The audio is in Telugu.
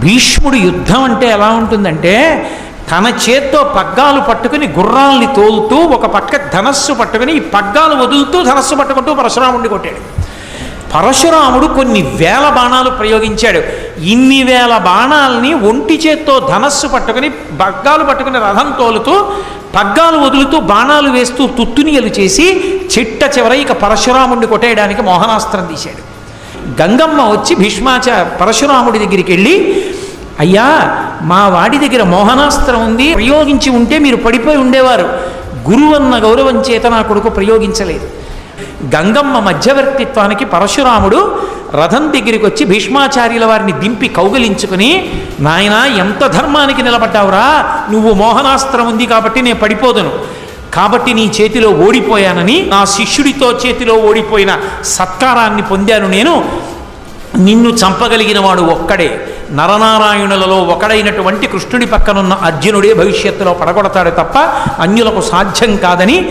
భీష్ముడు యుద్ధం అంటే ఎలా ఉంటుందంటే తన చేత్తో పగ్గాలు పట్టుకుని గుర్రాల్ని తోలుతూ ఒక పక్క ధనస్సు పట్టుకుని ఈ పగ్గాలు వదులుతూ ధనస్సు పట్టుకుంటూ పరశురాముడిని కొట్టాడు. పరశురాముడు కొన్ని వేల బాణాలు ప్రయోగించాడు. ఇన్ని వేల బాణాలని ఒంటి చేత్తో ధనస్సు పట్టుకుని పగ్గాలు పట్టుకుని రథం తోలుతూ పగ్గాలు వదులుతూ బాణాలు వేస్తూ తుత్తునియలు చేసి చిట్ట చివర ఇక పరశురాముడిని కొట్టేయడానికి మోహనాస్త్రం తీశాడు. గంగమ్మ వచ్చి భీష్మాచ పరశురాముడి దగ్గరికి వెళ్ళి అయ్యా మా వాడి దగ్గర మోహనాస్త్రం ఉంది ప్రయోగించి ఉంటే మీరు పడిపోయి ఉండేవారు. గురువు అన్న గౌరవం చేత నా కొడుకు ప్రయోగించలేదు. గంగమ్మ మధ్యవర్తిత్వానికి పరశురాముడు రథం దగ్గరికి వచ్చి భీష్మాచార్యుల వారిని దింపి కౌగలించుకుని నాయన ఎంత ధర్మానికి నిలబడ్డావురా? నువ్వు మోహనాస్త్రం ఉంది కాబట్టి నేను పడిపోదును. కాబట్టి నీ చేతిలో ఓడిపోయానని నా శిష్యుడితో చేతిలో ఓడిపోయిన సత్కారాన్ని పొందాను నేను. నిన్ను చంపగలిగిన వాడు ఒక్కడే. నరనారాయణులలో ఒకడైనటువంటి కృష్ణుడి పక్కనున్న అర్జునుడే భవిష్యత్తులో పడగొడతాడు తప్ప అన్యులకు సాధ్యం కాదని